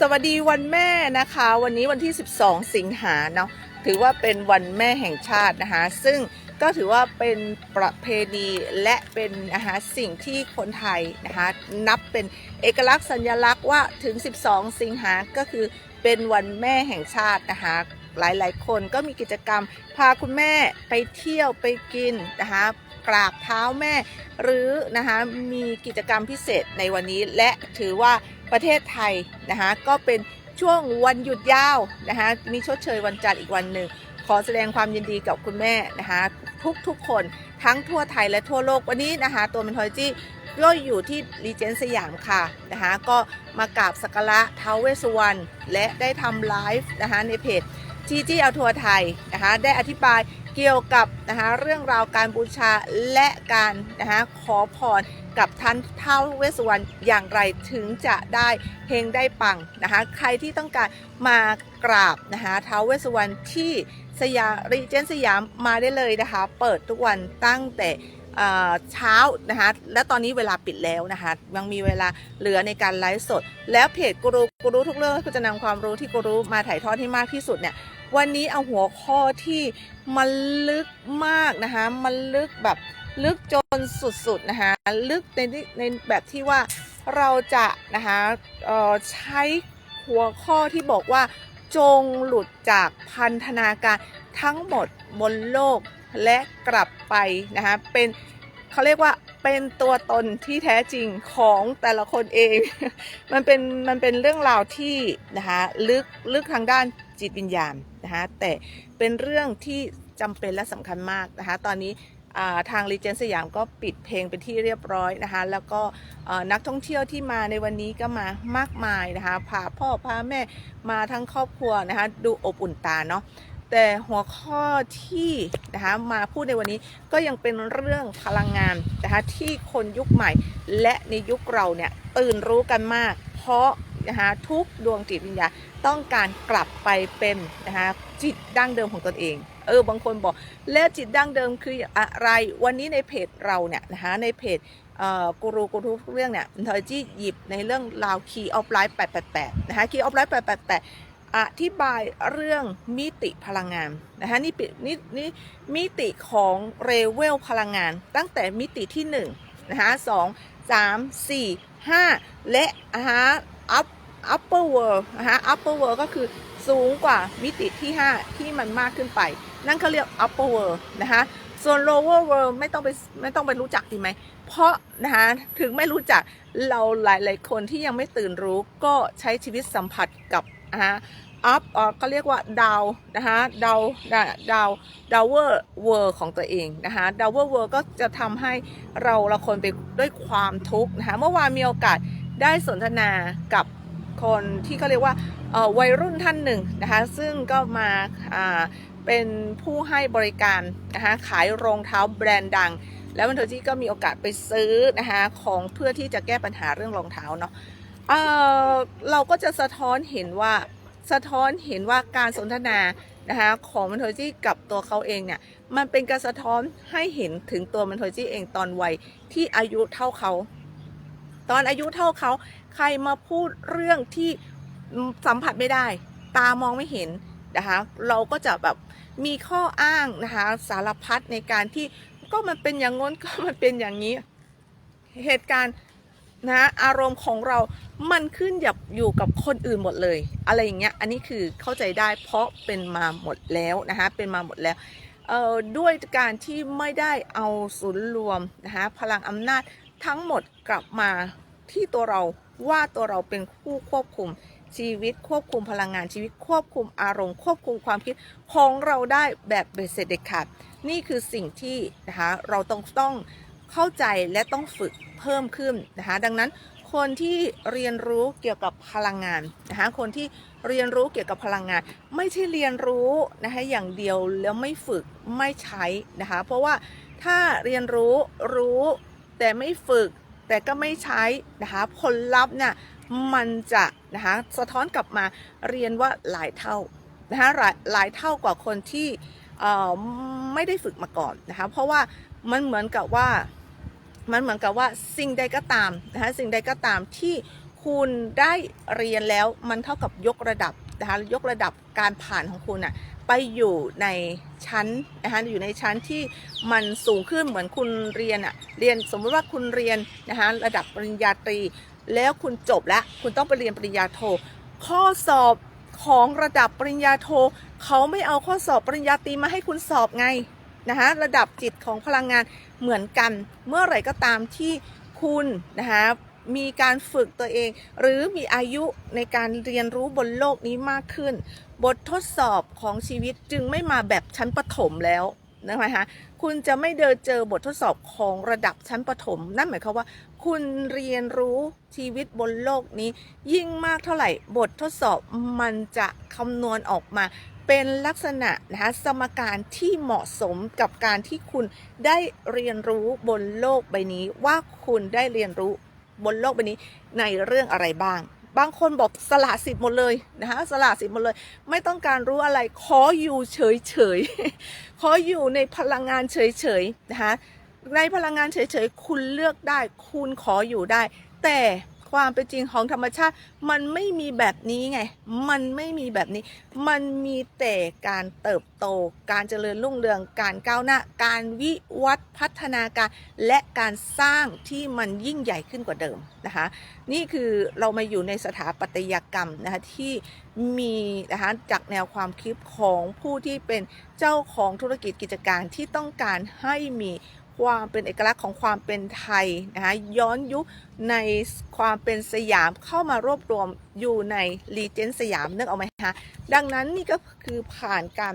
สวัสดีวันแม่นะคะ วันนี้วันที่ 12 สิงหาเนาะถือว่าเป็นวันแม่แห่งชาตินะคะ ซึ่งก็ถือว่าเป็นประเพณีและเป็นนะคะสิ่งที่คนไทยนะคะนับเป็นเอกลักษณ์สัญลักษณ์ว่าถึง 12 สิงหาก็คือเป็นวันแม่แห่งชาตินะคะหลายๆ คนก็มีกิจกรรมพาคุณแม่ไปเที่ยวไปกินนะคะ กราบเท้าแม่ หรือนะคะมีกิจกรรมพิเศษในวันนี้ และถือว่าประเทศไทยนะคะก็เป็นช่วงวันหยุดยาวนะคะมีชดเชยวันจันทร์อีกวันหนึ่งขอแสดงความยินดีกับคุณแม่นะคะทุกๆคนทั้งทั่วไทยและทั่วโลกวันนี้นะคะตัวเมนทอยจี้ก็อยู่ที่รีเจนสยามค่ะนะคะก็มากราบสักการะเท้าวเวสุวรรณและได้ทำไลฟ์นะคะในเพจจีจี้เอาทัวร์ไทยนะคะได้อธิบาย เกี่ยวกับนะคะเรื่องราวการบูชาและการนะคะขอพรกับท่านเท้าวเวสวรรณอย่างไรถึงจะได้เฮงได้ปังนะคะใครที่ต้องการมากราบนะคะเท้าวเวสวรรณที่สยามรีเจนสยามมาได้เลยนะคะ เปิดทุกวันตั้งแต่เช้านะคะและตอนนี้เวลาปิดแล้วนะคะยังมีเวลาเหลือในการไลฟ์สด แล้วเพจกูรูกูรูทุกเรื่องก็จะนำความรู้ที่กูรูมาถ่ายทอดให้มากที่สุดเนี่ย วันนี้เอาหัวข้อที่มันลึกมากนะคะมันลึกแบบลึกจนสุดๆนะคะลึกในในแบบที่ว่าเราจะนะคะเออใช้หัวข้อที่บอกว่าจงหลุดจากพันธนาการทั้งหมดบนโลกและกลับไปนะคะเป็นเขาเรียกว่าเป็นตัวตนที่แท้จริงของแต่ละคนเอง มันเป็นมันเป็นเรื่องราวที่นะคะลึกลึกทางด้านจิตวิญญาณ นะคะแต่เป็นเรื่องที่จำเป็นและสำคัญมากนะคะตอนนี้ทางรีเจนสยามก็ปิดเพลงเป็นที่เรียบร้อยนะคะ แล้วก็นักท่องเที่ยวที่มาในวันนี้ก็มามากมายนะคะพาพ่อพาแม่มาทั้งครอบครัวนะคะดูอบอุ่นตาเนาะแต่หัวข้อที่นะคะมาพูดในวันนี้ก็ยังเป็นเรื่องพลังงานนะคะที่คนยุคใหม่ และในยุคเราเนี่ยตื่นรู้กันมาก เพราะ นะคะทุกดวงจิตวิญญาณต้องการกลับไปเป็นนะคะจิตดั้งเดิมของตนเองเออบางคนบอกแล้วจิตดั้งเดิมคืออะไรวันนี้ในเพจเราเนี่ยนะคะในเพจเอ่อกูรูกูรูทุกเรื่องเนี่ยทอยจี้หยิบในเรื่องราว Key of Life 888นะคะ Key of Life 888อธิบายเรื่องมิติพลังงานนะคะนี่นี่นี่มิติของเรเวลพลังงาน ตั้งแต่มิติที่1นะคะ2 3 4 5และนะคะ up upper world นะคะ upper world ก็คือสูงกว่ามิติที่ 5 ที่มันมากขึ้นไป นั่นเขาเรียก upper world นะคะส่วน lower world ไม่ต้องไปไม่ต้องไปรู้จักดีไหม เพราะนะคะถึงไม่รู้จักเราหลาย ๆ คนที่ยังไม่ตื่นรู้ก็ใช้ชีวิตสัมผัสกับนะคะอัพก็เรียกว่าดาวนะคะดาวดาวดาวดาวเวอร์เวิร์ของตัวเองนะคะดาวเวอร์เวิร์ก็จะทำให้เราละคนไปด้วยความทุกข์นะคะเมื่อวานมีโอกาส ได้สนทนากับคนที่เขาเรียกว่าวัยรุ่นท่านหนึ่งนะคะซึ่งก็มาเป็นผู้ให้บริการนะคะขายรองเท้าแบรนด์ดัง แล้วมันโทจี้ก็มีโอกาสไปซื้อนะคะของเพื่อที่จะแก้ปัญหาเรื่องรองเท้าเนาะเเราก็จะสะท้อนเห็นว่าสะท้อนเห็นว่าการสนทนานะคะของมันโทจี้กับตัวเขาเองเนี่ยมันเป็นการสะท้อนให้เห็นถึงตัวมันโทจี้เองตอนวัยที่อายุเท่าเขา ตอนอายุเท่าเขาใครมาพูดเรื่องที่สัมผัสไม่ได้ ตามองไม่เห็นนะคะเราก็จะแบบมีข้ออ้างนะคะสารพัดในการที่ก็มันเป็นอย่างง้นก็มันเป็นอย่างนี้ เหตุการณ์นะอารมณ์ของเรา มันขึ้นอยู่อยู่กับคนอื่นหมดเลย อะไรอย่างเงี้ย อันนี้คือเข้าใจได้เพราะเป็นมาหมดแล้วนะคะเป็นมาหมดแล้ว เอ่อด้วยการที่ไม่ได้เอาศูนย์รวมนะคะพลังอำนาจ ทั้งหมดกลับมาที่ตัวเราว่าตัวเราเป็นผู้ควบคุมชีวิตควบคุมพลังงานชีวิตควบคุมอารมณ์ ควบคุมความคิดของเราได้แบบเบ็ดเสร็จเด็ดขาดนี่คือสิ่งที่นะคะเราต้องต้องเข้าใจและต้องฝึกเพิ่มขึ้นนะคะดังนั้นคนที่เรียนรู้เกี่ยวกับพลังงานนะคะคนที่เรียนรู้เกี่ยวกับพลังงาน ไม่ใช่เรียนรู้นะคะอย่างเดียวแล้วไม่ฝึกไม่ใช้นะคะเพราะว่าถ้าเรียนรู้รู้ แต่ไม่ฝึกแต่ก็ไม่ใช้นะคะผลลัพธ์เนี่ยมันจะนะคะสะท้อนกลับมาเรียนว่าหลายเท่านะคะหลายหลายเท่ากว่าคนที่เอ่อไม่ได้ฝึกมาก่อนนะคะเพราะว่ามันเหมือนกับว่ามันเหมือนกับว่าสิ่งใดก็ตามนะคะสิ่งใดก็ตามที่คุณได้เรียนแล้วมันเท่ากับยกระดับนะคะยกระดับการผ่านของคุณอะ ไปอยู่ในชั้นนะคะอยู่ในชั้นที่มันสูงขึ้นเหมือนคุณเรียนอะเรียนสมมติว่าคุณเรียนนะคะระดับปริญญาตรี แล้วคุณจบแล้วคุณต้องไปเรียนปริญญาโท ข้อสอบของระดับปริญญาโทเขาไม่เอาข้อสอบปริญญาตรีมาให้คุณสอบไงนะคะระดับจิตของพลังงานเหมือนกันเมื่อไหร่ก็ตามที่คุณนะคะ มีการฝึกตัวเอง หรือมีอายุในการเรียนรู้บนโลกนี้มากขึ้น บททดสอบของชีวิตจึงไม่มาแบบชั้นประถมแล้วนะคะคุณจะไม่เดินเจอบททดสอบของระดับชั้นประถม นั่นหมายความว่า คุณเรียนรู้ชีวิตบนโลกนี้ ยิ่งมากเท่าไหร่บททดสอบมันจะคำนวณออกมา เป็นลักษณะนะคะสมการที่เหมาะสมกับการที่คุณได้เรียนรู้บนโลกใบนี้ว่าคุณได้เรียนรู้ บนโลกใบนี้ในเรื่องอะไรบ้าง บางคนบอกสละสิทธิ์หมดเลยนะคะสละสิทธิ์หมดเลย ไม่ต้องการรู้อะไรขออยู่เฉยๆขออยู่ในพลังงานเฉยๆนะคะในพลังงานเฉยๆ คุณเลือกได้ คุณขออยู่ได้ แต่ ความเป็นจริงของธรรมชาติ มันไม่มีแบบนี้ไง มันไม่มีแบบนี้ มันมีแต่การเติบโต การเจริญรุ่งเรือง การก้าวหน้า การวิวัฒน์พัฒนาการ และการสร้างที่มันยิ่งใหญ่ขึ้นกว่าเดิมนะคะ นี่คือเรามาอยู่ในสถาปัตยกรรมนะคะที่มีนะคะจากแนวความคิดของผู้ที่เป็นเจ้าของธุรกิจกิจการที่ต้องการให้มี ความเป็นเอกลักษณ์ของความเป็นไทยนะคะย้อนยุคในความเป็นสยามเข้ามารวบรวมอยู่ในรีเจนสยามนึกเอาไหมคะดังนั้นนี่ก็คือผ่านการ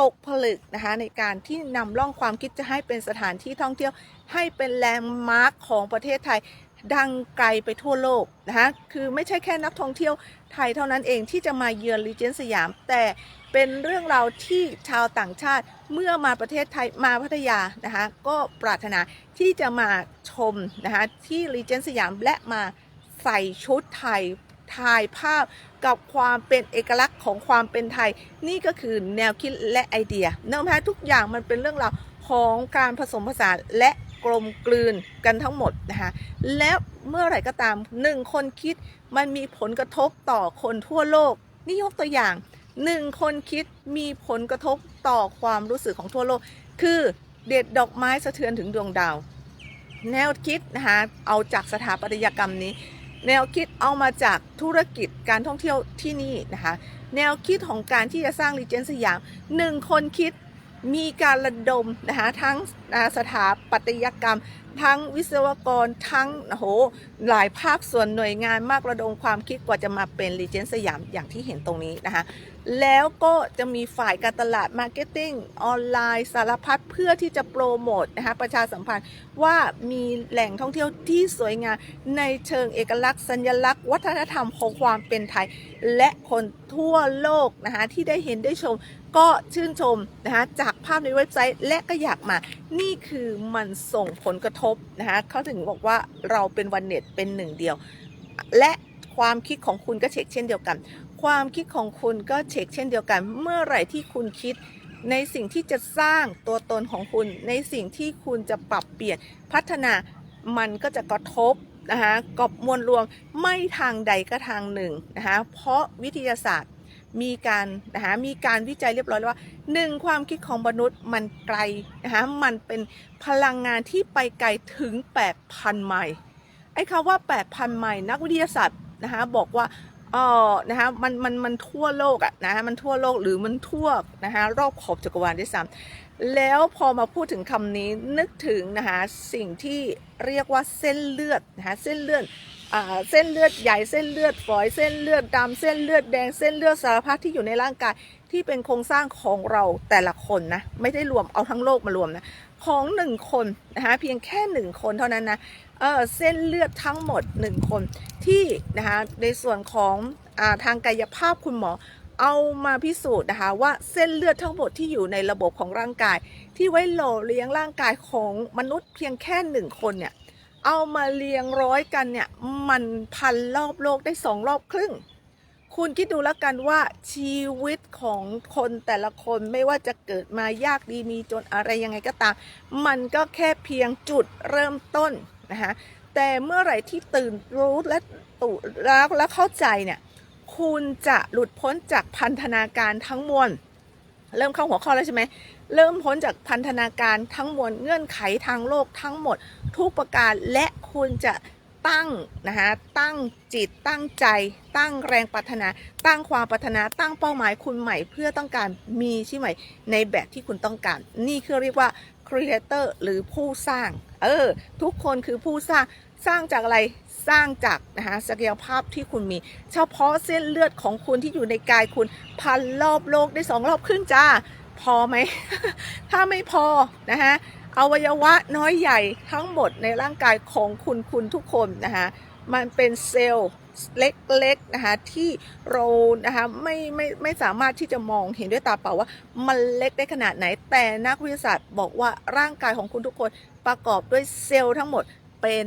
ตกผลึกนะคะในการที่นำร่องความคิดจะให้เป็นสถานที่ท่องเที่ยว ให้เป็นแลนด์มาร์คของประเทศไทย ดังไกลไปทั่วโลกนะคะคือไม่ใช่แค่นักท่องเที่ยวไทยเท่านั้นเองที่จะมาเยือนรีเจนสยาม แต่เป็นเรื่องราวที่ชาวต่างชาติเมื่อมาประเทศไทยมาพัทยานะคะก็ปรารถนาที่จะมาชมนะคะที่รีเจนสยามและมาใส่ชุดไทยถ่ายภาพกับความเป็นเอกลักษณ์ของความเป็นไทย นี่ก็คือแนวคิดและไอเดียเนื่องจากทุกอย่างมันเป็นเรื่องราวของการผสมผสานและ กลมกลืนกันทั้งหมดนะคะแล้วเมื่อไหร่ก็ตามหนึ่งคนคิดมันมีผลกระทบต่อคนทั่วโลก นี่ยกตัวอย่างหนึ่งคนคิดมีผลกระทบต่อความรู้สึกของทั่วโลก คือเด็ดดอกไม้สะเทือนถึงดวงดาว แนวคิดนะคะเอาจากสถาปัตยกรรมนี้ แนวคิดเอามาจากธุรกิจการท่องเที่ยวที่นี่นะคะแนวคิดของการที่จะสร้างรีเจนสยามหนึ่งคนคิด มีการระดมนะคะทั้งสถาปัตยกรรม ทั้งวิศวกรทั้งโอ้โหหลายภาคส่วนหน่วยงานมากระดมความคิดกว่าจะมาเป็นรีเจนสยามอย่างที่เห็นตรงนี้นะคะ แล้วก็จะมีฝ่ายการตลาดมาร์เก็ตติ้งออนไลน์สารพัดเพื่อที่จะโปรโมทนะคะประชาสัมพันธ์ว่ามีแหล่งท่องเที่ยวที่สวยงามในเชิงเอกลักษณ์ สัญลักษณ์ วัฒนธรรมของความเป็นไทย และคนทั่วโลกนะคะที่ได้เห็นได้ชมก็ชื่นชมนะคะจากภาพในเว็บไซต์และก็อยากมา นี่คือมันส่งผลกระทบนะคะเขาถึงบอกว่าเราเป็นวันเน็ตเป็นหนึ่งเดียว และ ความคิดของคุณก็เช็คเช่นเดียวกัน ความคิดของคุณก็เช็คเช่นเดียวกัน เมื่อไหร่ที่คุณคิดในสิ่งที่จะสร้างตัวตนของคุณ ในสิ่งที่คุณจะปรับเปลี่ยนพัฒนามันก็จะกระทบนะคะกับมวลรวมไม่ทางใดก็ทางหนึ่งนะคะเพราะวิทยาศาสตร์มีการนะคะมีการวิจัยเรียบร้อยแล้วว่าหนึ่งความคิดของมนุษย์มันไกลนะคะมันเป็นพลังงานที่ไปไกลถึง 8,000 ไมล์ไอ้คำว่า 8,000 ไมล์นักวิทยาศาสตร์ นะคะบอกว่าเออนะคะมันมันมันทั่วโลกอะนะคะมันทั่วโลกหรือมันทั่วนะคะรอบขอบจักรวาลด้วยซ้ำแล้วพอมาพูดถึงคำนี้นึกถึงนะคะสิ่งที่เรียกว่าเส้นเลือดนะคะเส้นเลือดอ่าเส้นเลือดใหญ่เส้นเลือดฝอยเส้นเลือดดำเส้นเลือดแดงเส้นเลือดสารพัดที่อยู่ในร่างกายที่เป็นโครงสร้างของเราแต่ละคนนะไม่ได้รวมเอาทั้งโลกมารวมนะ ของหนึ่งคนนะคะเพียงแค่หนึ่งคนเท่านั้นนะเเส้นเลือดทั้งหมดหนึ่งคนที่นะคะในส่วนของอทางกายภาพคุณหมอเอามาพิสูจน์นะคะว่าเส้นเลือดทั้งหมดที่อยู่ในระบบของร่างกาย ที่ไว้หล่อเลี้ยงร่างกายของมนุษย์เพียงแค่หนึ่งคนเนี่ยเอามาเรียงร้อยกันเนี่ยมันพันรอบโลกได้สองรอบครึ่ง คุณคิดดูแล้วกันว่าชีวิตของคนแต่ละคนไม่ว่าจะเกิดมายากดีมีจนอะไรยังไงก็ตาม มันก็แค่เพียงจุดเริ่มต้นนะคะแต่เมื่อไหร่ที่ตื่นรู้และตุแล้วแล้วเข้าใจเนี่ยคุณจะหลุดพ้นจากพันธนาการทั้งมวล เริ่มเข้าหัวข้อแล้วใช่ไหมเริ่มพ้นจากพันธนาการทั้งมวลเงื่อนไขทางโลกทั้งหมด ทุกประการและคุณจะ ตั้งนะคะตั้งจิตตั้งใจ ตั้งแรงปรารถนา ตั้งความปรารถนาตั้งเป้าหมายคุณใหม่ เพื่อต้องการมีชีวิตใหม่ในแบบที่คุณต้องการ นี่คือเรียกว่า creator หรือผู้สร้างเออทุกคนคือผู้สร้างสร้างจากอะไรสร้างจากนะคะศักยภาพที่คุณมี เฉพาะเส้นเลือดของคุณที่อยู่ในกายคุณ พันรอบโลกได้สองรอบครึ่งจ้า พอไหม ถ้าไม่พอนะคะ อวัยวะน้อยใหญ่ทั้งหมดในร่างกายของคุณคุณทุกคนนะคะมันเป็นเซลล์เล็กๆนะคะที่เรานะคะไม่ไม่ไม่สามารถที่จะมองเห็นด้วยตาเปล่าว่า มันเล็กได้ขนาดไหน แต่นักวิทยาศาสตร์บอกว่าร่างกายของคุณทุกคนประกอบด้วยเซลล์ทั้งหมด เป็น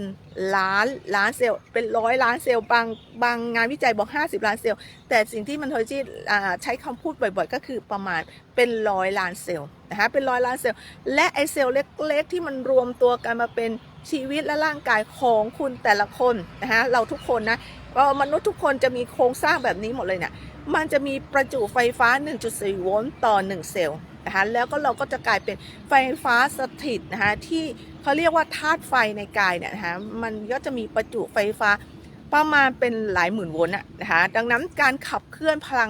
ล้านล้านเซลล์เป็นร้อยล้านเซลล์บางบางงานวิจัยบอก 50 ล้านเซลล์แต่สิ่งที่มันเทอร์จีใช้คำพูดบ่อยๆ ก็คือประมาณเป็นร้อยล้านเซลล์นะคะเป็นร้อยล้านเซลล์และไอเซลล์เล็กๆ ที่มันรวมตัวกันมาเป็นชีวิตและร่างกายของคุณแต่ละคนนะคะเราทุกคนนะมนุษย์ทุกคนจะมีโครงสร้างแบบนี้หมดเลยเนี่ยมันจะมีประจุไฟฟ้า 1.4 โวลต์ต่อ 1 เซลล์ นะคะแล้วก็เราก็จะกลายเป็นไฟฟ้าสถิตนะคะที่เขาเรียกว่าธาตุไฟในกายเนี่ยนะคะมันก็จะมีประจุไฟฟ้าประมาณเป็นหลายหมื่นโวลต์อะนะคะดังนั้นการขับเคลื่อนพลัง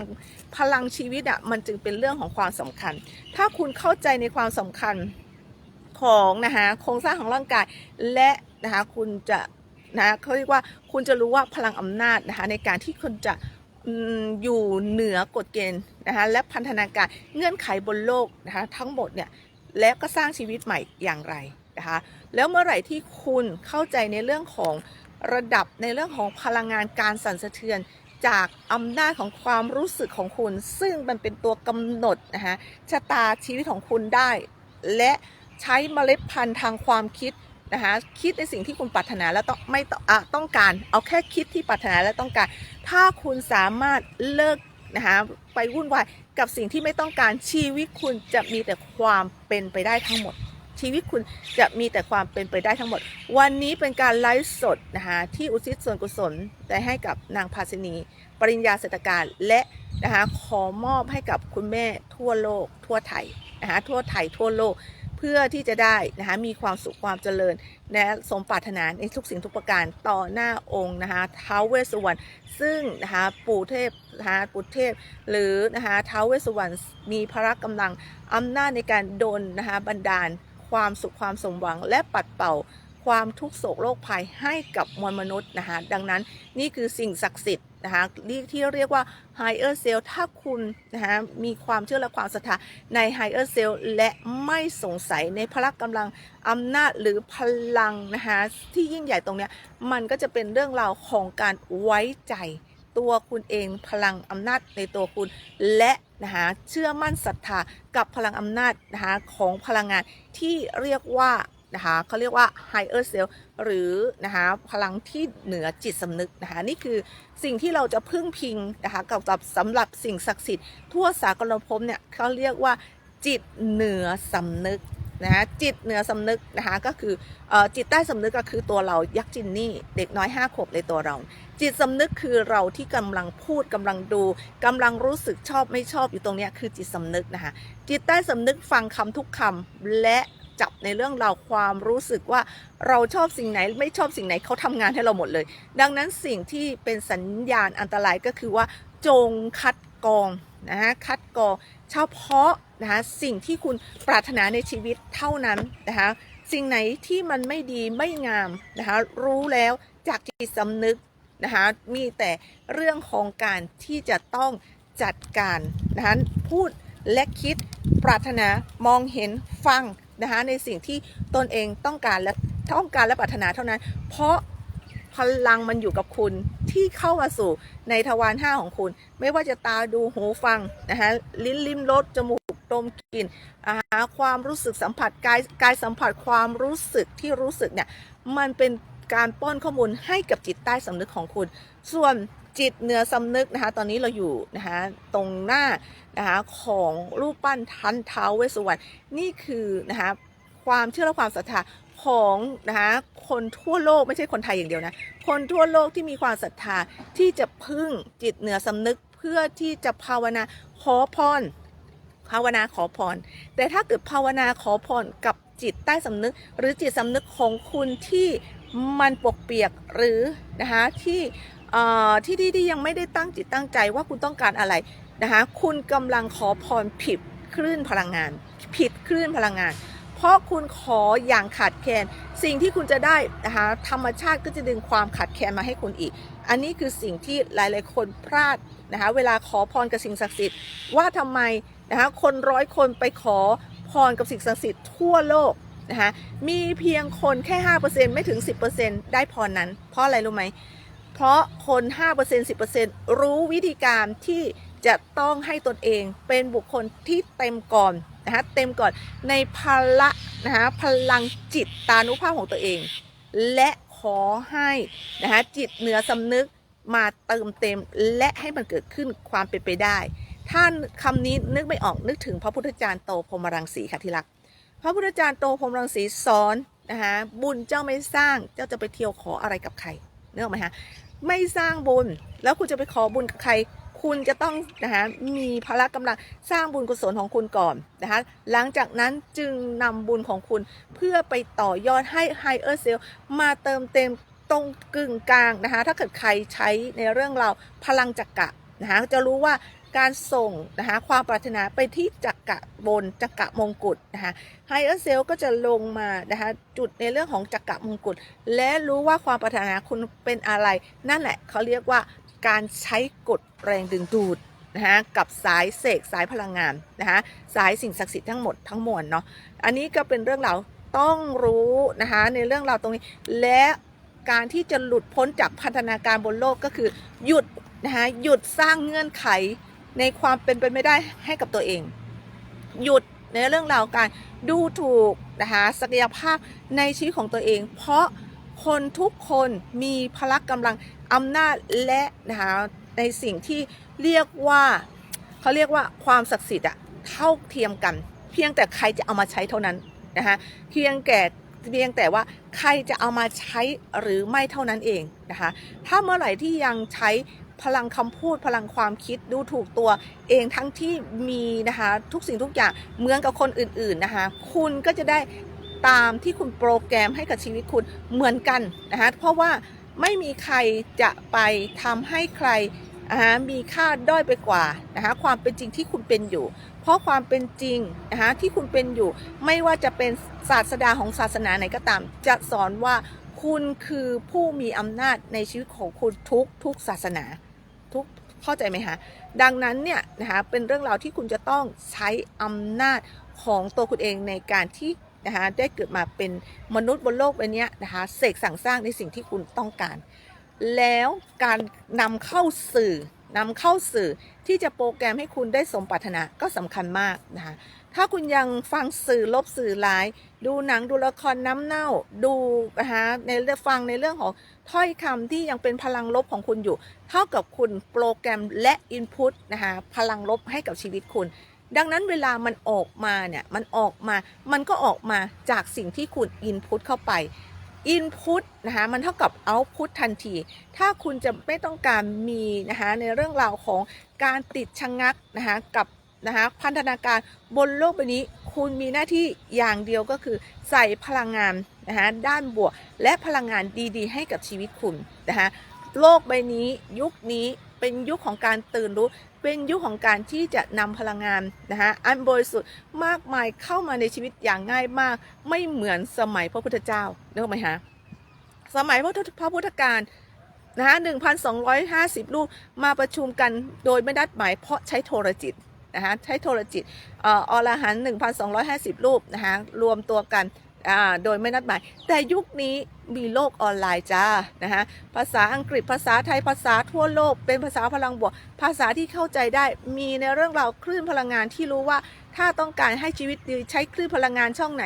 พลังชีวิตอะมันจึงเป็นเรื่องของความสำคัญ ถ้าคุณเข้าใจในความสำคัญของนะคะโครงสร้างของร่างกายและนะคะคุณจะนะเขาเรียกว่าคุณจะรู้ว่าพลังอำนาจนะคะในการที่คุณจะ อยู่เหนือกฎเกณฑ์นะคะและพันธนาการเงื่อนไขบนโลกนะคะทั้งหมดเนี่ยและก็สร้างชีวิตใหม่อย่างไรนะคะแล้วเมื่อไหร่ที่คุณเข้าใจในเรื่องของระดับในเรื่องของพลังงานการสั่นสะเทือนจากอำนาจของความรู้สึกของคุณ ซึ่งมันเป็นตัวกำหนดนะคะชะตาชีวิตของคุณได้ และใช้เมล็ดพันธุ์ทางความคิด นะคะคิดในสิ่งที่คุณปรารถนาและต้องไม่ต้องอะต้องการ เอาแค่คิดที่ปรารถนาและต้องการ ถ้าคุณสามารถเลิกนะคะไปวุ่นวายกับสิ่งที่ไม่ต้องการชีวิตคุณจะมีแต่ความเป็นไปได้ทั้งหมด ชีวิตคุณจะมีแต่ความเป็นไปได้ทั้งหมด วันนี้เป็นการไลฟ์สดนะคะที่อุทิศส่วนกุศลได้ให้กับนางภาสินี ปริญญาเศรษฐการและนะคะขอมอบให้กับคุณแม่ทั่วโลก ทั่วไทยนะคะทั่วไทยทั่วโลก เพื่อที่จะได้นะคะมีความสุขความเจริญ และสมปรารถนาในทุกสิ่งทุกประการต่อหน้าองค์นะคะท้าวเวสสุวรรณซึ่งนะคะปู่เทพนะคะปู่เทพ หรือนะคะท้าวเวสสุวรรณมีพละกำลังอำนาจในการดลนะคะบันดาล ความสุขความสมหวัง และปัดเป่าความทุกโศกโรคภัยให้กับมวลมนุษย์นะคะดังนั้นนี่คือสิ่งศักดิ์สิทธิ์ นะคะที่เรียกว่า higher self ถ้าคุณนะคะมีความเชื่อและความศรัทธาใน higher self และไม่สงสัยในพละกำลังอำนาจหรือพลังนะคะที่ยิ่งใหญ่ตรงนี้มันก็จะเป็นเรื่องราวของการไว้ใจตัวคุณเองพลังอำนาจในตัวคุณ และนะคะเชื่อมั่นศรัทธากับพลังอำนาจนะคะของพลังงานที่เรียกว่า นะคะเขาเรียกว่า higher self หรือนะคะพลังที่เหนือจิตสำนึกนะคะนี่คือสิ่งที่เราจะพึ่งพิงนะคะกับสำหรับสิ่งศักดิ์สิทธิ์ทั่วสากลภพเนี่ยเขาเรียกว่าจิตเหนือสำนึกนะะจิตเหนือสำนึกนะคะก็คืออจิตใต้สำนึกก็คือตัวเรายักษ์จินนี่เด็กน้อยห้าขวบในตัวเรา จิตสำนึกคือเราที่กำลังพูดกำลังดูกำลังรู้สึกชอบไม่ชอบอยู่ตรงนี้คือจิตสำนึกนะคะจิตใต้สำนึกฟังคำทุกคำและ จับในเรื่องราวความรู้สึกว่าเราชอบสิ่งไหนไม่ชอบสิ่งไหนเขาทำงานให้เราหมดเลย ดังนั้นสิ่งที่เป็นสัญญาณอันตรายก็คือว่า จงคัดกรองนะฮะคัดกรองเฉพาะนะคะสิ่งที่คุณปรารถนาในชีวิตเท่านั้นนะคะสิ่งไหนที่มันไม่ดีไม่งามนะคะรู้แล้วจากจิตสำนึกนะคะมีแต่เรื่องของการที่จะต้องจัดการนะคะพูดและคิดปรารถนามองเห็นฟัง นะคะในสิ่งที่ตนเองต้องการและต้องการและปรารถนาเท่านั้น เพราะพลังมันอยู่กับคุณที่เข้ามาสู่ในทวารห้าของคุณ ไม่ว่าจะตาดูหูฟังนะคะลิ้นลิ้มรสจมูกดมกลิ่นอาหาความรู้สึกสัมผัสกายกายสัมผัสความรู้สึกที่รู้สึกเนี่ยมันเป็นการป้อนข้อมูลให้กับจิตใต้สำนึกของคุณ ส่วน จิตเหนือสำนึกนะคะ ตอนนี้เราอยู่นะคะตรงหน้านะคะของรูปปั้นทันเท้าเวสุวรรณนี่คือนะคะความเชื่อและความศรัทธาของนะคะคนทั่วโลกไม่ใช่คนไทยอย่างเดียวนะ คนทั่วโลกที่มีความศรัทธาที่จะพึ่งจิตเหนือสำนึกเพื่อที่จะภาวนาขอพรภาวนาขอพร แต่ถ้าเกิดภาวนาขอพรกับจิตใต้สำนึก หรือจิตสำนึกของคุณที่มันปกเปียกหรือนะคะที่ ที่ที่ที่ยังไม่ได้ตั้งจิตตั้งใจว่าคุณต้องการอะไรนะคะคุณกำลังขอพรผิดคลื่นพลังงาน ผิดคลื่นพลังงาน เพราะคุณขออย่างขาดแคลนสิ่งที่คุณจะได้นะคะธรรมชาติก็จะดึงความขาดแคลนมาให้คุณอีก อันนี้คือสิ่งที่หลาย ๆ คนพลาดนะคะเวลาขอพรกับสิ่งศักดิ์สิทธิ์ว่าทำไมนะคะคนร้อยคนไปขอพรกับสิ่งศักดิ์สิทธิ์ทั่วโลกนะคะมีเพียงคนแค่ 5%ไม่ถึง 10%ได้พรนั้น เพราะอะไรรู้ไหม เพราะคน 5% 10%รู้วิธีการที่จะต้องให้ตนเองเป็นบุคคลที่เต็มก่อนนะคะเต็มก่อนในพละนะคะพลังจิตตานุภาพของตัวเอง และขอให้นะคะจิตเหนือสำนึกมาเติมเต็มและให้มันเกิดขึ้นความเป็นไปได้ ถ้าคำนี้นึกไม่ออกนึกถึงพระพุทธจารย์โตพรมรังสีค่ะที่รัก พระพุทธจารย์โตพรมรังสีสอนนะคะบุญเจ้าไม่สร้างเจ้าจะไปเที่ยวขออะไรกับใคร เนื้ออกไหมคะไม่สร้างบุญ แล้วคุณจะไปขอบุญกับใคร คุณจะต้องนะคะมีพละกำลังสร้างบุญกุศลของคุณก่อนนะคะหลังจากนั้นจึงนำบุญของคุณเพื่อไปต่อยอดให้ไฮเออร์เซลมาเติมเต็มตรงกึ่งกลางนะคะถ้าเกิดใครใช้ในเรื่องเราพลังจักระนะคะจะรู้ว่า การส่งนะคะความปรารถนาไปที่จักระบนจักระมงกุฎนะคะไฮเออร์เซลก็จะลงมานะคะจุดในเรื่องของจักระมงกุฎและรู้ว่าความปรารถนาคุณเป็นอะไร นั่นแหละเขาเรียกว่าการใช้กฎแรงดึงดูดนะคะกับสายเสกสายพลังงานนะคะสายสิ่งศักดิ์สิทธิ์ทั้งหมดทั้งมวลเนาะอันนี้ก็เป็นเรื่องเราต้องรู้นะคะในเรื่องเราตรงนี้และการที่จะหลุดพ้นจากพันธนาการบนโลกก็คือหยุดนะคะหยุดสร้างเงื่อนไข ในความเป็นไปไม่ได้ให้กับตัวเอง หยุดในเรื่องราวการดูถูกนะคะศักยภาพในชีวิตของตัวเอง เพราะคนทุกคนมีพละกำลังอำนาจและนะคะในสิ่งที่เรียกว่าเขาเรียกว่าความศักดิ์สิทธิ์อะเท่าเทียมกัน เพียงแต่ใครจะเอามาใช้เท่านั้นนะคะเพียงแก่เพียงแต่ว่าใครจะเอามาใช้หรือไม่เท่านั้นเองนะคะถ้าเมื่อไหร่ที่ยังใช้ พลังคำพูดพลังความคิดดูถูกตัวเองทั้งที่มีนะคะทุกสิ่งทุกอย่างเหมือนกับคนอื่นๆนะคะคุณก็จะได้ตามที่คุณโปรแกรมให้กับชีวิตคุณเหมือนกันนะคะเพราะว่าไม่มีใครจะไปทำให้ใครนะคะมีค่าด้อยไปกว่านะคะความเป็นจริงที่คุณเป็นอยู่ เพราะความเป็นจริงนะคะที่คุณเป็นอยู่ ไม่ว่าจะเป็นศาสดาของศาสนาไหนก็ตาม จะสอนว่าคุณคือผู้มีอำนาจในชีวิตของคุณทุกทุกศาสนา เข้าใจไหมคะดังนั้นเนี่ยนะคะเป็นเรื่องราวที่คุณจะต้องใช้อำนาจของตัวคุณเองในการที่นะคะได้เกิดมาเป็นมนุษย์บนโลกใบนี้นะคะเสกสั่งสร้างในสิ่งที่คุณต้องการ แล้วการนำเข้าสื่อนำเข้าสื่อที่จะโปรแกรมให้คุณได้สมปรารถนาก็สำคัญมากนะคะ ถ้าคุณยังฟังสื่อลบสื่อร้าย ดูหนังดูละครน้ำเน่า ดูนะคะในเรื่องฟังในเรื่องของถ้อยคำที่ยังเป็นพลังลบของคุณอยู่ เท่ากับคุณโปรแกรมและอินพุตนะคะพลังลบให้กับชีวิตคุณ ดังนั้นเวลามันออกมาเนี่ยมันออกมา มันก็ออกมาจากสิ่งที่คุณอินพุตเข้าไปอินพุตนะคะมันเท่ากับเอาพุตทันที ถ้าคุณจะไม่ต้องการมีนะคะในเรื่องราวของการติดชะงงักนะคะกับ นะคะพันธนาการบนโลกใบนี้คุณมีหน้าที่อย่างเดียวก็คือใส่พลังงานนะคะด้านบวก และพลังงานดีๆ ให้กับชีวิตคุณนะคะโลกใบนี้ยุคนี้เป็นยุคของการตื่นรู้ เป็นยุคของการที่จะนำพลังงานนะคะอันบริสุทธิ์มากมายเข้ามาในชีวิตอย่างง่ายมาก ไม่เหมือนสมัยพระพุทธเจ้าเนกออกไหมฮะสมัยพระพุทธพระพุทธการนะคะหนึ่งพันสองร้อยห้าสิบรูปมาประชุมกันโดยไม่นัดหมายเพราะใช้โทรจิต นะคะใช้โทรจิตออรหันหนึ่งพันสองร้อยห้าสิบรูปนะคะรวมตัวกันโดยไม่นัดหมาย แต่ยุคนี้มีโลกออนไลน์จ้านะคะภาษาอังกฤษภาษาไทยภาษาทั่วโลก เป็นภาษาพลังบวก ภาษาที่เข้าใจได้มีในเรื่องราวคลื่นพลังงานที่รู้ว่าถ้าต้องการให้ชีวิตดีใช้คลื่นพลังงานช่องไหน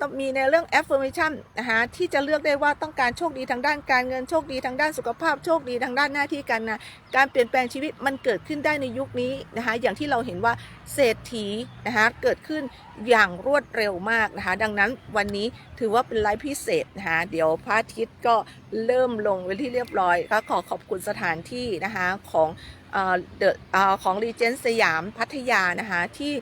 ต้องมีในเรื่อง affirmation นะคะที่จะเลือกได้ว่าต้องการโชคดีทางด้านการเงินโชคดีทางด้านสุขภาพโชคดีทางด้านหน้าที่การงานการเปลี่ยนแปลงชีวิตมันเกิดขึ้นได้ในยุคนี้นะคะอย่างที่เราเห็นว่าเศรษฐีนะคะเกิดขึ้นอย่างรวดเร็วมากนะคะดังนั้นวันนี้ถือว่าเป็นไลฟ์พิเศษนะคะเดี๋ยวพระอาทิตย์ก็เริ่มลงไปที่เรียบร้อยก็ขอขอบคุณสถานที่นะคะของ เดอะของรีเจนสยามพัทยานะคะที่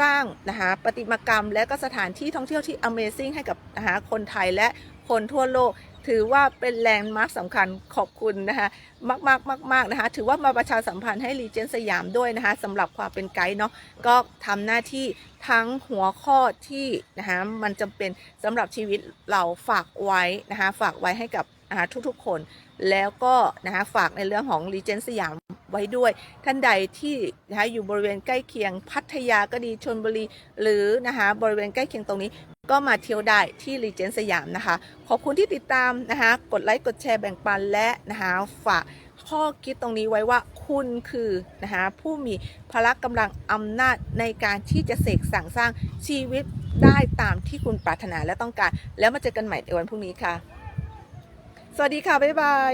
สร้างนะคะประติมากรรม และก็สถานที่ท่องเที่ยวที่ Amazing ให้กับนะคะคนไทยและคนทั่วโลก ถือว่าเป็นแลนด์มาร์คสำคัญขอบคุณนะคะมากมากมากมากนะคะถือว่ามาประชาสัมพันธ์ให้รีเจนสยามด้วยนะคะสำหรับความเป็นไกด์เนาะก็ทำหน้าที่ทั้งหัวข้อที่นะคะมันจำเป็นสำหรับชีวิตเราฝากไว้นะคะฝากไว้ให้กับนะคะทุกๆคน แล้วก็นะคะฝากในเรื่องของรีเจนสยาม ไว้ด้วย ท่านใดที่นะคะอยู่บริเวณใกล้เคียงพัทยาก็ดีชนบุรี หรือนะคะบริเวณใกล้เคียงตรงนี้ก็มาเที่ยวได้ที่รีเจนสยามนะคะ ขอบคุณที่ติดตามนะคะ กดไลค์ กดแชร์แบ่งปันและนะคะฝากข้อคิดตรงนี้ไว้ว่าคุณคือนะคะผู้มีพละกำลังอำนาจในการที่จะเสกสรรสร้างชีวิตได้ตามที่คุณปรารถนาและต้องการ แล้วมาเจอกันใหม่ในวันพรุ่งนี้ค่ะ สวัสดีค่ะ บ๊ายบาย